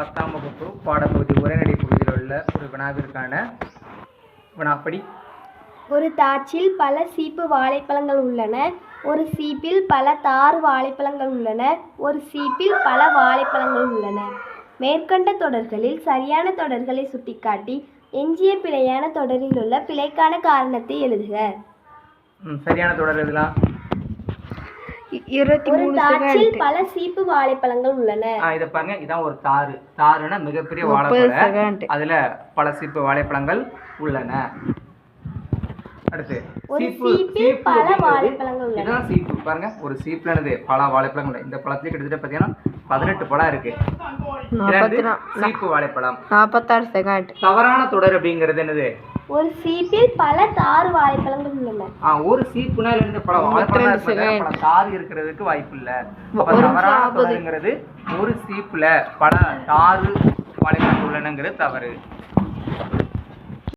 பத்தாம் வகுப்பு பாடப்பகுதி உரைநடை பகுதியில் உள்ள ஒரு வினாவிற்கான வினாப்படி. ஒரு தாச்சில் பல சீப்பு வாழைப்பழங்கள் உள்ளன ஒரு சீப்பில் பல தாறு வாழைப்பழங்கள் உள்ளன ஒரு சீப்பில் பல வாழைப்பழங்கள் உள்ளன. மேற்கண்ட தொடர்களில் சரியான தொடர்களை சுட்டிக்காட்டி எஞ்சிய பிழையான தொடரில் உள்ள பிழைக்கான காரணத்தை எழுதுக. சரியான தொடர் எதுலாம் இருபத்தி பல சீப்பு வாழைப்பழங்கள் உள்ளன. ஆ இதை பாருங்க. இதான் ஒரு தாறு. தாறுனா மிகப்பெரிய வாழைப்பழம் அதுல பல சீப்பு வாழைப்பழங்கள் உள்ளன. அடுத்து ஒரு சீப்பு சீப்பில் சீப்பு பல அப்படிங்கிறது வாழைப்பழங்கள் உள்ளன. இதுதான் சீப்பு. பாருங்க ஒரு சீப்ல என்னது பல வாழைப்பழங்கள் உள்ள- இந்த பழத்துல கிட்டத்தட்ட பாத்தீங்கன்னா பதினெட்டு பழம் இருக்கு. சீப்பு வாழைப்பழம். நாற்பத்தாறு செகண்ட் தவறான தொடர் அப்படிங்கிறது என்னது? ஒரு சீப்பில் பல தாறு வாழைப்பழங்கள் உள்ளன ஆ, ஒரு சீப்புனா வாழைப்பழம் ரெண்டு இருப்பதை second. பல தாறு இருக்கிறதுக்கு வாய்ப்பு இல்ல அப்ப ஒரு தவறான சாபது. ஒரு சீப்புல பல தாறு வாழைப்பழம் உள்ளனங்கிறது தவறு